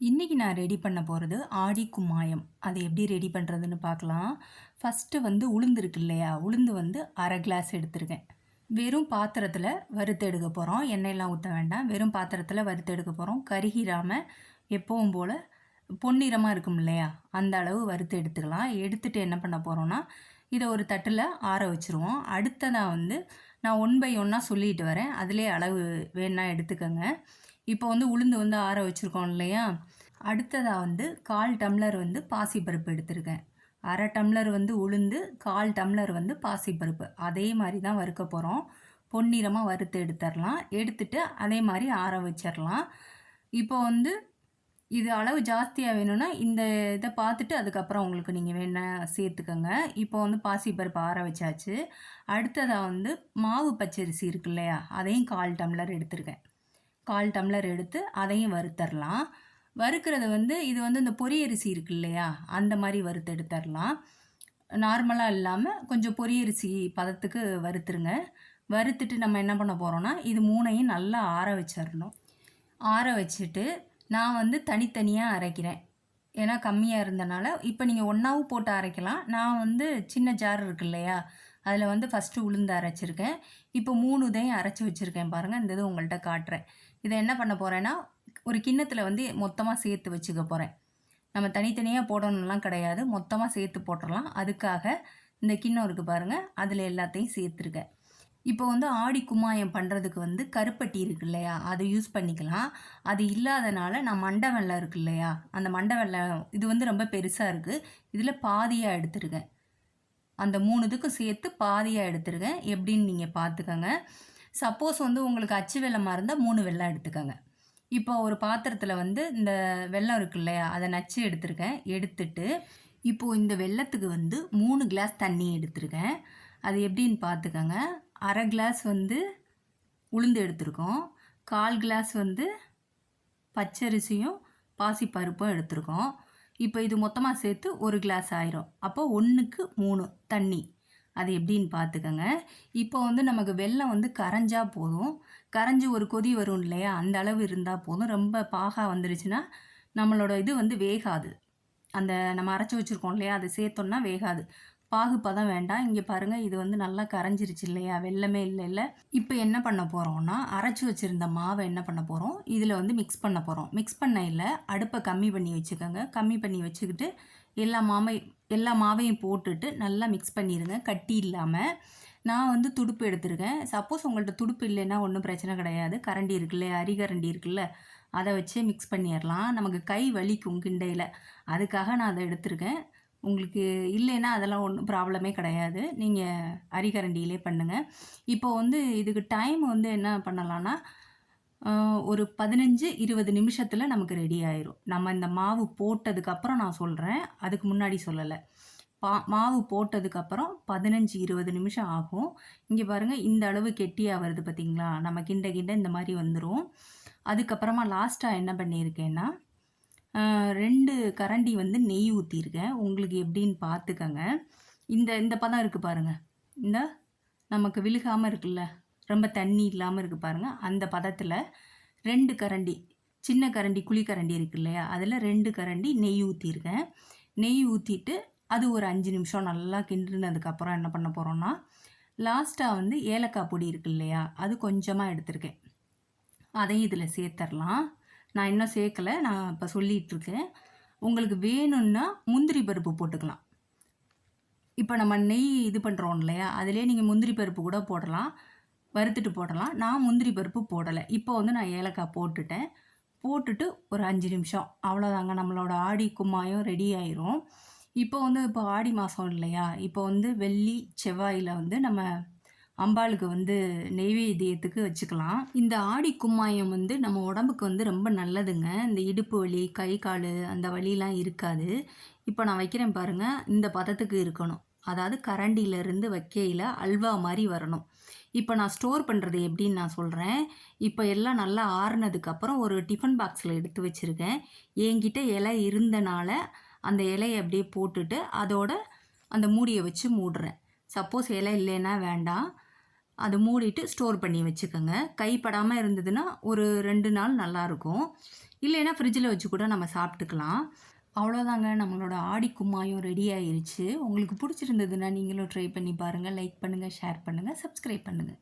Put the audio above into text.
இன்றைக்கி நான் ரெடி பண்ண போகிறது ஆடி குமாயம். அதை எப்படி ரெடி பண்ணுறதுன்னு பார்க்கலாம். ஃபஸ்ட்டு வந்து உளுந்து இருக்கு இல்லையா? உளுந்து வந்து அரை கிளாஸ் எடுத்திருக்கேன். வெறும் பாத்திரத்தில் வறுத்து எடுக்க போகிறோம் எண்ணெயெல்லாம் ஊற்ற வேண்டாம். வெறும் பாத்திரத்தில் வறுத்து எடுக்க போகிறோம் கருகிராமல் எப்பவும் போல் பொன்னிறமாக இருக்கும் இல்லையா? அந்த அளவு வறுத்து எடுத்துக்கலாம். எடுத்துகிட்டு என்ன பண்ண போகிறோன்னா இதை ஒரு தட்டில் ஆற வச்சுருவோம். அடுத்ததாக வந்து நான் ஒன் பை ஒன்னாக சொல்லிட்டு வரேன். அதிலே அளவு வேணால் எடுத்துக்கோங்க. இப்போ வந்து உளுந்து வந்து ஆற வச்சுருக்கோம் இல்லையா? அடுத்ததாக வந்து கால் டம்ளர் வந்து பாசிப்பருப்பு எடுத்திருக்கேன். அரை டம்ளர் வந்து உளுந்து கால் டம்ளர் வந்து பாசிப்பருப்பு. அதே மாதிரி தான் வறுக்க போகிறோம் பொன்னிறமாக வறுத்து எடுத்துடலாம் எடுத்துட்டு அதே மாதிரி ஆற வச்சிடலாம் இப்போ வந்து இது அளவு ஜாஸ்தியாக வேணும்னா இந்த இதை பார்த்துட்டு அதுக்கப்புறம் உங்களுக்கு நீங்கள் வேணால் சேர்த்துக்கோங்க. இப்போ வந்து பாசிப்பருப்பு ஆற வச்சாச்சு. அடுத்ததாக வந்து மாவு பச்சரிசி இருக்கு இல்லையா? அதையும் கால் டம்ளர் எடுத்திருக்கேன். கால் டம்ளர் எடுத்து அதையும் வறுத்தரலாம். வறுக்கிறது வந்து இது வந்து இந்த பொரியரிசி இருக்கு இல்லையா அந்த மாதிரி வறுத்து எடுத்துடலாம் நார்மலாக இல்லாமல் கொஞ்சம் பொரியரிசி பதத்துக்கு வறுத்துருங்க. வறுத்துட்டு நம்ம என்ன பண்ண போகிறோன்னா இது மூணையும் நல்லா ஆற வச்சிடணும் ஆற வச்சுட்டு நான் வந்து தனித்தனியாக அரைக்கிறேன். ஏன்னா கம்மியாக இருந்தனால இப்போ நீங்கள் ஒன்றாவும் போட்டு அரைக்கலாம். நான் வந்து சின்ன ஜார் இருக்கு இல்லையா அதில் வந்து ஃபஸ்ட்டு உளுந்து அரைச்சிருக்கேன். இப்போ மூணு இதையும் அரைச்சி வச்சுருக்கேன் பாருங்கள் இந்த இது உங்கள்கிட்ட காட்டுறேன். இதை என்ன பண்ண போகிறேன்னா ஒரு கிண்ணத்தில் வந்து மொத்தமாக சேர்த்து வச்சுக்க போகிறேன் நம்ம தனித்தனியாக போடணும்லாம் கிடையாது. மொத்தமாக சேர்த்து போட்டுடலாம் அதுக்காக இந்த கிண்ணம் இருக்குது பாருங்கள் அதில் எல்லாத்தையும் சேர்த்துருக்கேன். இப்போ வந்து ஆடி குமாயம் பண்ணுறதுக்கு வந்து கருப்பட்டி இருக்கு இல்லையா? அதை யூஸ் பண்ணிக்கலாம். அது இல்லாதனால நான் மண்டை வெள்ளம் இருக்கு இல்லையா? அந்த மண்டை வெள்ளம் இது வந்து ரொம்ப பெருசாக இருக்குது இதில் பாதியாக எடுத்துருக்கேன். அந்த மூணு இதுக்கும் சேர்த்து பாதியாக எடுத்துருக்கேன் எப்படின்னு நீங்கள் பார்த்துக்கோங்க. சப்போஸ் வந்து உங்களுக்கு அச்சு வெள்ளமாக இருந்தால் மூணு வெள்ளம் எடுத்துக்கோங்க. இப்போ ஒரு பாத்திரத்தில் வந்து இந்த வெல்லம் இருக்கு இல்லையா? அதை நச்சு எடுத்திருக்கேன். எடுத்துட்டு இப்போது இந்த வெள்ளத்துக்கு வந்து மூணு கிளாஸ் தண்ணி எடுத்திருக்கேன் அது எப்படின்னு பார்த்துக்கோங்க. அரை கிளாஸ் வந்து உளுந்து எடுத்திருக்கோம். கால் கிளாஸ் வந்து பச்சரிசியும் பாசிப்பருப்பும் எடுத்திருக்கோம். இப்போ இது மொத்தமாக சேர்த்து ஒரு கிளாஸ் ஆயிரும். அப்போ ஒன்றுக்கு மூணு தண்ணி. அது எப்படின்னு பார்த்துக்கோங்க இப்போ வந்து நமக்கு வெள்ளம் வந்து கரைஞ்சா போதும். கரைஞ்சி ஒரு கொதி வரும் இல்லையா? அந்த அளவு இருந்தால் போதும். ரொம்ப பாகாக வந்துருச்சுன்னா நம்மளோட இது வந்து வேகாது. அந்த நம்ம அரைச்சி வச்சுருக்கோம் இல்லையா? அதை சேர்த்தோன்னா வேகாது. பாகுப்பதம் வேண்டாம். இங்கே பாருங்கள் இது வந்து நல்லா கரைஞ்சிருச்சு இல்லையா? வெள்ளமே இல்லை இல்லை. இப்போ என்ன பண்ண போகிறோம்னா அரைச்சி வச்சுருந்த மாவை என்ன பண்ண போகிறோம் இதில் வந்து மிக்ஸ் பண்ண போகிறோம் மிக்ஸ் பண்ண இல்லை அடுப்பை கம்மி பண்ணி வச்சுக்கோங்க. கம்மி பண்ணி வச்சுக்கிட்டு எல்லா மாவை எல்லா மாவையும் போட்டுட்டு நல்லா மிக்ஸ் பண்ணிடுங்க கட்டி இல்லாமல் நான் வந்து துடுப்பு எடுத்திருக்கேன். சப்போஸ் உங்கள்கிட்ட துடுப்பு இல்லைன்னா ஒன்றும் பிரச்சனை கிடையாது. கரண்டி இருக்குல்ல அரிகரண்டி இருக்குல்ல அதை வச்சே மிக்ஸ் பண்ணிடலாம் நமக்கு கை வலிக்கும் கிண்டையில். அதுக்காக நான் அதை எடுத்திருக்கேன். உங்களுக்கு இல்லைன்னா அதெல்லாம் ஒன்றும் ப்ராப்ளமே கிடையாது. நீங்கள் அரிகரண்டியிலே பண்ணுங்கள் இப்போ வந்து இதுக்கு டைம் வந்து என்ன பண்ணலான்னா ஒரு பதினஞ்சு இருபது நிமிஷத்தில் நமக்கு ரெடி ஆயிரும். நம்ம இந்த மாவு போட்டதுக்கப்புறம் நான் சொல்கிறேன் அதுக்கு முன்னாடி சொல்லலை. பா மாவு போட்டதுக்கப்புறம் பதினஞ்சு இருபது நிமிஷம் ஆகும். இங்கே பாருங்கள் இந்த அளவு கெட்டியாக வருது பார்த்திங்களா நம்ம கிண்ட கிண்ட இந்த மாதிரி வந்துடும் அதுக்கப்புறமா லாஸ்ட்டாக என்ன பண்ணியிருக்கேன்னா ரெண்டு கரண்டி வந்து நெய் ஊற்றிருக்கேன் உங்களுக்கு எப்படின்னு பார்த்துக்கங்க. இந்த இந்த பதம் இருக்குது பாருங்கள் இந்த நமக்கு விழுகாமல் இருக்குல்ல ரொம்ப தண்ணி இல்லாமல் இருக்குது பாருங்கள் அந்த பதத்தில் ரெண்டு கரண்டி சின்ன கரண்டி குழிக்கரண்டி இருக்கு இல்லையா? அதில் ரெண்டு கரண்டி நெய் ஊற்றிருக்கேன் நெய் ஊற்றிட்டு அது ஒரு அஞ்சு நிமிஷம் நல்லா கிண்டுனதுக்கப்புறம் என்ன பண்ண போகிறோன்னா லாஸ்ட்டாக வந்து ஏலக்காய் பொடி இருக்கு இல்லையா? அது கொஞ்சமாக எடுத்திருக்கேன். அதையும் இதில் சேர்த்துடலாம் நான் இன்னும் சேர்க்கலை நான் இப்போ சொல்லிகிட்ருக்கேன் உங்களுக்கு வேணும்னா முந்திரி பருப்பு போட்டுக்கலாம். இப்போ நம்ம நெய் இது பண்ணுறோம் இல்லையா? அதிலே நீங்கள் முந்திரி பருப்பு கூட போடலாம். வறுத்துட்டு போடலாம். நான் முந்திரி பருப்பு போடலை. இப்போ வந்து நான் ஏலக்காய் போட்டுட்டேன். போட்டுட்டு ஒரு அஞ்சு நிமிஷம். அவ்வளோதாங்க நம்மளோட ஆடி கும்மாயம் ரெடி ஆயிரும். இப்போ வந்து இப்போ ஆடி மாதம் இல்லையா? இப்போ வந்து வெள்ளி செவ்வாயில் வந்து நம்ம அம்பாளுக்கு வந்து நெய்வேத்தியத்துக்கு வச்சுக்கலாம். இந்த ஆடி கும்மாயம் வந்து நம்ம உடம்புக்கு வந்து ரொம்ப நல்லதுங்க. இந்த இடுப்பு வலி கை கால் அந்த வலிலாம் இருக்காது. இப்போ நான் வைக்கிறேன் பாருங்கள் இந்த பதத்துக்கு இருக்கணும். அதாவது கரண்டியிலேருந்து வைக்கையில் அல்வா மாதிரி வரணும். இப்போ நான் ஸ்டோர் பண்ணுறது எப்படின்னு நான் சொல்கிறேன் இப்போ எல்லாம் நல்லா ஆறுனதுக்கப்புறம் ஒரு டிஃபன் பாக்ஸில் எடுத்து வச்சுருக்கேன். என்கிட்ட இலை இருந்தனால அந்த இலையை அப்படியே போட்டுட்டு அதோட அந்த மூடியை வச்சு மூடுறேன். சப்போஸ் இலை இல்லைன்னா வேண்டாம். அதை மூடிட்டு ஸ்டோர் பண்ணி வச்சுக்கோங்க. கைப்படாமல் இருந்ததுன்னா ஒரு ரெண்டு நாள் நல்லாயிருக்கும் இல்லைன்னா ஃப்ரிட்ஜில் வச்சு கூட நம்ம சாப்பிட்டுக்கலாம். அவ்வளோதாங்க. நம்மளோட ஆடி கும்மாயம் ரெடி ஆயிருச்சு. உங்களுக்கு பிடிச்சிருந்ததுன்னா நீங்களும் ட்ரை பண்ணி பாருங்கள் லைக் பண்ணுங்கள் ஷேர் பண்ணுங்கள் சப்ஸ்கிரைப் பண்ணுங்கள்